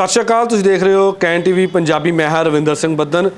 ਸਤਿ ਸ਼੍ਰੀ ਅਕਾਲ, ਤੁਸੀਂ ਦੇਖ ਰਹੇ ਹੋ ਕੈਨ ਟੀਵੀ ਪੰਜਾਬੀ, ਮੈਂ ਹਾਂ ਰਵਿੰਦਰ ਸਿੰਘ ਬੱਦਨ।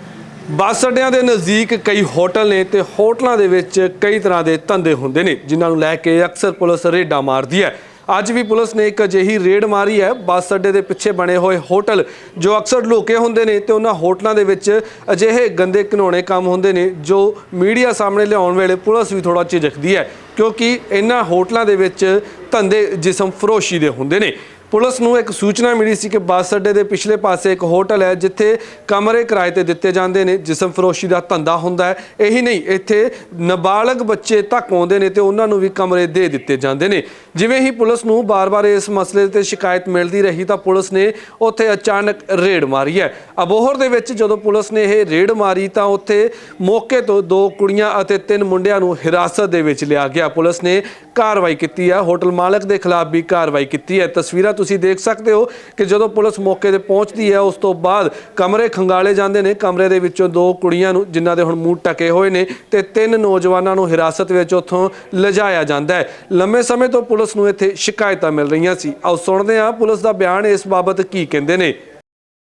ਬੱਸ ਅੱਡਿਆਂ ਦੇ ਨਜ਼ਦੀਕ ਕਈ ਹੋਟਲ ਨੇ ਤੇ ਹੋਟਲਾਂ ਦੇ ਵਿੱਚ ਕਈ ਤਰ੍ਹਾਂ ਦੇ ਧੰਦੇ ਹੁੰਦੇ ਨੇ, ਜਿਨ੍ਹਾਂ ਨੂੰ ਲੈ ਕੇ ਅਕਸਰ ਪੁਲਿਸ ਰੇਡਾਂ ਮਾਰਦੀ ਹੈ। ਅੱਜ ਵੀ ਪੁਲਿਸ ਨੇ ਇੱਕ ਅਜਿਹੀ ਰੇਡ ਮਾਰੀ ਹੈ, ਬੱਸ ਅੱਡੇ ਦੇ ਪਿੱਛੇ ਬਣੇ ਹੋਏ ਹੋਟਲ, ਜੋ ਅਕਸਰ ਲੁਕੇ ਹੁੰਦੇ ਨੇ ਤੇ ਉਹਨਾਂ ਹੋਟਲਾਂ ਦੇ ਵਿੱਚ ਅਜਿਹੇ ਗੰਦੇ ਘਿਨੌਣੇ ਕੰਮ ਹੁੰਦੇ ਨੇ, ਜੋ ਮੀਡੀਆ ਸਾਹਮਣੇ ਲਿਆਉਣ ਵੇਲੇ ਪੁਲਿਸ ਵੀ ਥੋੜਾ ਝਿਜਕਦੀ ਹੈ, ਕਿਉਂਕਿ ਇਹਨਾਂ ਹੋਟਲਾਂ ਦੇ ਵਿੱਚ ਧੰਦੇ ਜਿਸਮ ਫਰੋਸ਼ੀ ਦੇ ਹੁੰਦੇ ਨੇ। ਪੁਲਿਸ ਨੂੰ ਇੱਕ ਸੂਚਨਾ ਮਿਲੀ ਸੀ ਕਿ ਬੱਸ ਅੱਡੇ ਦੇ ਪਿਛਲੇ ਪਾਸੇ ਇੱਕ ਹੋਟਲ ਹੈ, ਜਿੱਥੇ ਕਮਰੇ ਕਿਰਾਏ ਤੇ ਦਿੱਤੇ ਜਾਂਦੇ ਨੇ। ਜਿਸਮ ਫਰੋਸ਼ੀ ਦਾ ਧੰਦਾ ਹੁੰਦਾ ਹੈ। ਇਹੀ ਨਹੀਂ, ਇੱਥੇ ਨਾਬਾਲਗ ਬੱਚੇ ਤੱਕ ਆਉਂਦੇ ਨੇ ਤੇ ਉਹਨਾਂ ਨੂੰ ਵੀ ਕਮਰੇ ਦੇ ਦਿੱਤੇ ਜਾਂਦੇ ਨੇ। ਜਿਵੇਂ ਹੀ ਪੁਲਿਸ ਨੂੰ ਬਾਰ-ਬਾਰ ਇਸ ਮਸਲੇ ਤੇ ਸ਼ਿਕਾਇਤ ਮਿਲਦੀ ਰਹੀ ਤਾਂ ਪੁਲਿਸ ਨੇ ਉੱਥੇ ਅਚਾਨਕ ਰੇਡ ਮਾਰੀ ਹੈ। ਅਬੋਹਰ ਦੇ ਵਿੱਚ ਜਦੋਂ ਪੁਲਿਸ ਨੇ ਇਹ ਰੇਡ ਮਾਰੀ ਤਾਂ ਉੱਥੇ ਮੌਕੇ ਤੋਂ ਦੋ ਕੁੜੀਆਂ ਅਤੇ ਤਿੰਨ ਮੁੰਡਿਆਂ ਨੂੰ ਹਿਰਾਸਤ ਦੇ ਵਿੱਚ ਲਿਆ ਗਿਆ। ਪੁਲਿਸ ਨੇ ਕਾਰਵਾਈ ਕੀਤੀ ਹੈ। ਹੋਟਲ ਮਾਲਕ ਦੇ ਖਿਲਾਫ ਵੀ ਕਾਰਵਾਈ ਕੀਤੀ ਹੈ। ਤਸਵੀਰਾਂ ਤੁਸੀਂ ਦੇਖ ਸਕਦੇ ਹੋ ਕਿ ਜਦੋਂ ਪੁਲਿਸ ਮੌਕੇ ਤੇ ਪਹੁੰਚਦੀ ਹੈ, ਉਸ ਤੋਂ ਬਾਅਦ ਕਮਰੇ ਖੰਗਾਲੇ ਜਾਂਦੇ ਨੇ। ਕਮਰੇ ਦੇ ਵਿੱਚੋਂ ਦੋ ਕੁੜੀਆਂ ਨੂੰ, ਜਿਨ੍ਹਾਂ ਦੇ ਹੁਣ ਮੂੰਹ ਟਕੇ ਹੋਏ ਨੇ, ਤੇ ਤਿੰਨ ਨੌਜਵਾਨਾਂ ਨੂੰ ਹਿਰਾਸਤ ਵਿੱਚ ਉੱਥੋਂ ਲਿਜਾਇਆ ਜਾਂਦਾ ਹੈ। ਲੰਮੇ ਸਮੇਂ ਤੋਂ ਪੁਲਿਸ ਨੂੰ ਇੱਥੇ ਸ਼ਿਕਾਇਤਾਂ ਮਿਲ ਰਹੀਆਂ ਸੀ। ਆਓ ਸੁਣਦੇ ਹਾਂ ਪੁਲਿਸ ਦਾ ਬਿਆਨ ਇਸ ਬਾਬਤ ਕੀ ਕਹਿੰਦੇ ਨੇ।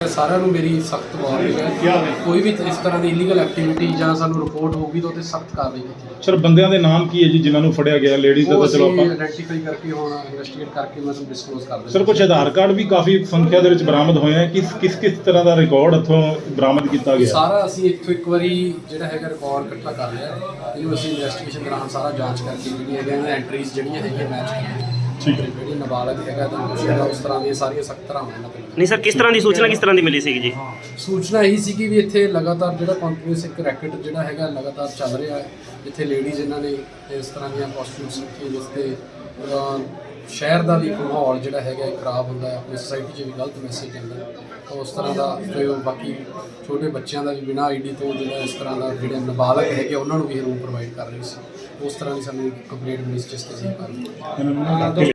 ਸਾਰਿਆਂ ਨੂੰ ਮੇਰੀ ਸਖਤ ਵਾਰਨਿੰਗ ਹੈ। ਕੋਈ ਵੀ ਇਸ ਤਰ੍ਹਾਂ ਦੀ ਇਲੀਗਲ ਐਕਟੀਵਿਟੀ ਜਾਂ ਸਾਨੂੰ ਰਿਪੋਰਟ ਹੋਊਗੀ ਤਾਂ ਉਹਤੇ ਸਖਤ ਕਾਰਵਾਈ ਕੀਤੀ ਸਰ ਬੰਦਿਆਂ ਦੇ ਨਾਮ ਕੀ ਹੈ ਜੀ ਜਿਨ੍ਹਾਂ ਨੂੰ ਫੜਿਆ ਗਿਆ? ਲੇਡੀਜ਼ ਦਾ ਤਾਂ ਚਲੋ ਆਪਾਂ ਆਇਡੈਂਟੀਫਾਈ ਕਰਕੇ ਹੁਣ ਇਨਵੈਸਟੀਗੇਟ ਕਰਕੇ ਮੈਂ ਤੁਹਾਨੂੰ ਡਿਸਕਲੋਜ਼ ਕਰ ਦਿੰਦਾ। ਸਰ ਕੁਝ ਆਧਾਰ ਕਾਰਡ ਵੀ ਕਾਫੀ ਸੰਖਿਆ ਦੇ ਵਿੱਚ ਬਰਾਮਦ ਹੋਏ ਆ ਕਿਸ ਕਿਸ ਕਿਸ ਤਰ੍ਹਾਂ ਦਾ ਰਿਕਾਰਡ ਇੱਥੋਂ ਬਰਾਮਦ ਕੀਤਾ ਗਿਆ? ਸਾਰਾ ਅਸੀਂ ਇੱਥੋਂ ਇੱਕ ਵਾਰੀ ਜਿਹੜਾ ਹੈਗਾ ਰਿਕਾਰਡ ਇਕੱਠਾ ਕਰ ਲਿਆ। ਇਹਨੂੰ ਅਸੀਂ ਇਨਵੈਸਟੀਗੇਸ਼ਨ ਦੌਰਾਨ ਸਾਰਾ ਜਾਂਚ ਕਰਕੇ ਜਿਹੜੀਆਂ ਹੈਗੀਆਂ ਐਂਟਰੀਜ਼ ਜਿਹੜੀਆਂ ਹੈਗੀਆਂ ਮੈਚ ਠੀਕ ਹੈ। ਜਿਹੜੀ ਨਾਬਾਲਗ ਹੈਗਾ ਤਾਂ ਕੁਛ ਹੈਗਾ ਉਸ ਤਰ੍ਹਾਂ ਦੀਆਂ ਸਾਰੀਆਂ ਸਖਤ ਤਰ੍ਹਾਂ ਇਹਨਾਂ ਤੇ ਨਹੀਂ ਸਰ ਕਿਸ ਤਰ੍ਹਾਂ ਦੀ ਸੂਚਨਾ ਕਿਸ ਤਰ੍ਹਾਂ ਦੀ ਮਿਲੀ ਸੀਗੀ ਜੀ? ਸੂਚਨਾ ਇਹੀ ਸੀ ਕਿ ਵੀ ਇੱਥੇ ਲਗਾਤਾਰ ਜਿਹੜਾ ਕੰਟੀਨਿਊਸ ਇੱਕ ਰੈਕਟ ਜਿਹੜਾ ਹੈਗਾ ਲਗਾਤਾਰ ਚੱਲ ਰਿਹਾ ਹੈ। ਜਿੱਥੇ ਲੇਡੀਜ਼ ਇਹਨਾਂ ਨੇ ਇਸ ਤਰ੍ਹਾਂ ਦੀਆਂ ਪ੍ਰੋਸਟੀਟਿਊਟਸ ਰੱਖੀਆਂ ਜਿਸ ਤੇ ਅਹ, ਸ਼ਹਿਰ ਦਾ ਵੀ ਮਾਹੌਲ ਜਿਹੜਾ ਹੈਗਾ ਖਰਾਬ ਹੁੰਦਾ ਹੈ, ਆਪਣੀ ਸੋਸਾਇਟੀ 'ਚ ਵੀ ਗਲਤ ਮੈਸੇਜ ਜਾਂਦਾ ਤਾਂ ਉਸ ਤਰ੍ਹਾਂ ਦਾ ਤੇ ਬਾਕੀ ਛੋਟੇ ਬੱਚਿਆਂ ਦਾ ਵੀ ਬਿਨਾਂ ਆਈਡੀ ਤੋਂ ਜਿਹੜਾ ਇਸ ਤਰ੍ਹਾਂ ਦਾ ਜਿਹੜੇ ਨਾਬਾਲਗ ਹੈਗੇ ਉਹਨਾਂ ਨੂੰ ਵੀ ਰੂਮ ਪ੍ਰੋਵਾਈਡ ਕਰ ਰਹੀ ਸੀ। ਉਸ ਤਰ੍ਹਾਂ ਦੀ ਸਾਨੂੰ ਕੰਪਲੀਟ ਮਿਲੀ ਸੀ ਜਿਸ ਕਰ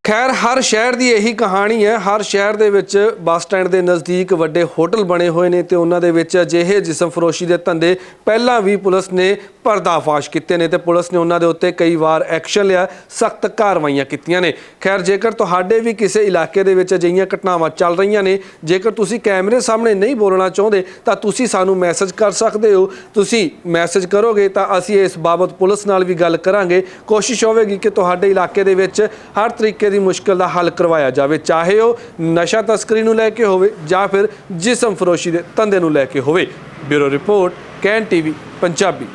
ਖੈਰ, ਹਰ ਸ਼ਹਿਰ ਦੀ ਇਹੀ ਕਹਾਣੀ ਹੈ। ਹਰ ਸ਼ਹਿਰ ਦੇ ਵਿੱਚ ਬੱਸ ਸਟੈਂਡ ਦੇ ਨਜ਼ਦੀਕ ਵੱਡੇ ਹੋਟਲ ਬਣੇ ਹੋਏ ਨੇ ਤੇ ਉਹਨਾਂ ਦੇ ਵਿੱਚ ਅਜਿਹੇ ਜਿਸਮ ਫਰੋਸ਼ੀ ਦੇ ਧੰਦੇ ਪਹਿਲਾਂ ਵੀ ਪੁਲਿਸ ਨੇ ਪਰਦਾਫਾਸ਼ ਕੀਤੇ ਨੇ ਤੇ ਪੁਲਿਸ ਨੇ ਉਹਨਾਂ ਦੇ ਉੱਤੇ ਕਈ ਵਾਰ ਐਕਸ਼ਨ ਲਿਆ, ਸਖਤ ਕਾਰਵਾਈਆਂ ਕੀਤੀਆਂ ਨੇ। ਖੈਰ ਜੇਕਰ ਤੁਹਾਡੇ ਵੀ ਕਿਸੇ ਇਲਾਕੇ ਦੇ ਵਿੱਚ ਅਜਿਹੀਆਂ ਘਟਨਾਵਾਂ ਚੱਲ ਰਹੀਆਂ ਨੇ, ਜੇਕਰ ਤੁਸੀਂ ਕੈਮਰੇ ਸਾਹਮਣੇ ਨਹੀਂ ਬੋਲਣਾ ਚਾਹੁੰਦੇ, ਤਾਂ ਤੁਸੀਂ ਸਾਨੂੰ ਮੈਸੇਜ ਕਰ ਸਕਦੇ ਹੋ। ਤੁਸੀਂ ਮੈਸੇਜ ਕਰੋਗੇ ਤਾਂ ਅਸੀਂ ਇਸ ਬਾਬਤ ਪੁਲਿਸ ਨਾਲ ਵੀ ਗੱਲ ਕਰਾਂਗੇ। ਕੋਸ਼ਿਸ਼ ਹੋਵੇਗੀ ਕਿ ਤੁਹਾਡੇ ਇਲਾਕੇ ਦੇ ਵਿੱਚ ਹਰ ਤਰੀਕੇ ਦੀ ਮੁਸ਼ਕਲ ਦਾ ਹੱਲ ਕਰਵਾਇਆ ਜਾਵੇ। ਚਾਹੇ ਉਹ ਨਸ਼ਾ ਤਸਕਰੀ ਨੂੰ ਲੈ ਕੇ ਹੋਵੇ ਜਾਂ ਫਿਰ ਜਿਸਮ ਫਰੋਸ਼ੀ ਦੇ ਧੰਦੇ ਨੂੰ ਲੈ ਕੇ ਹੋਵੇ। Bureau report, can TV, Punjabi.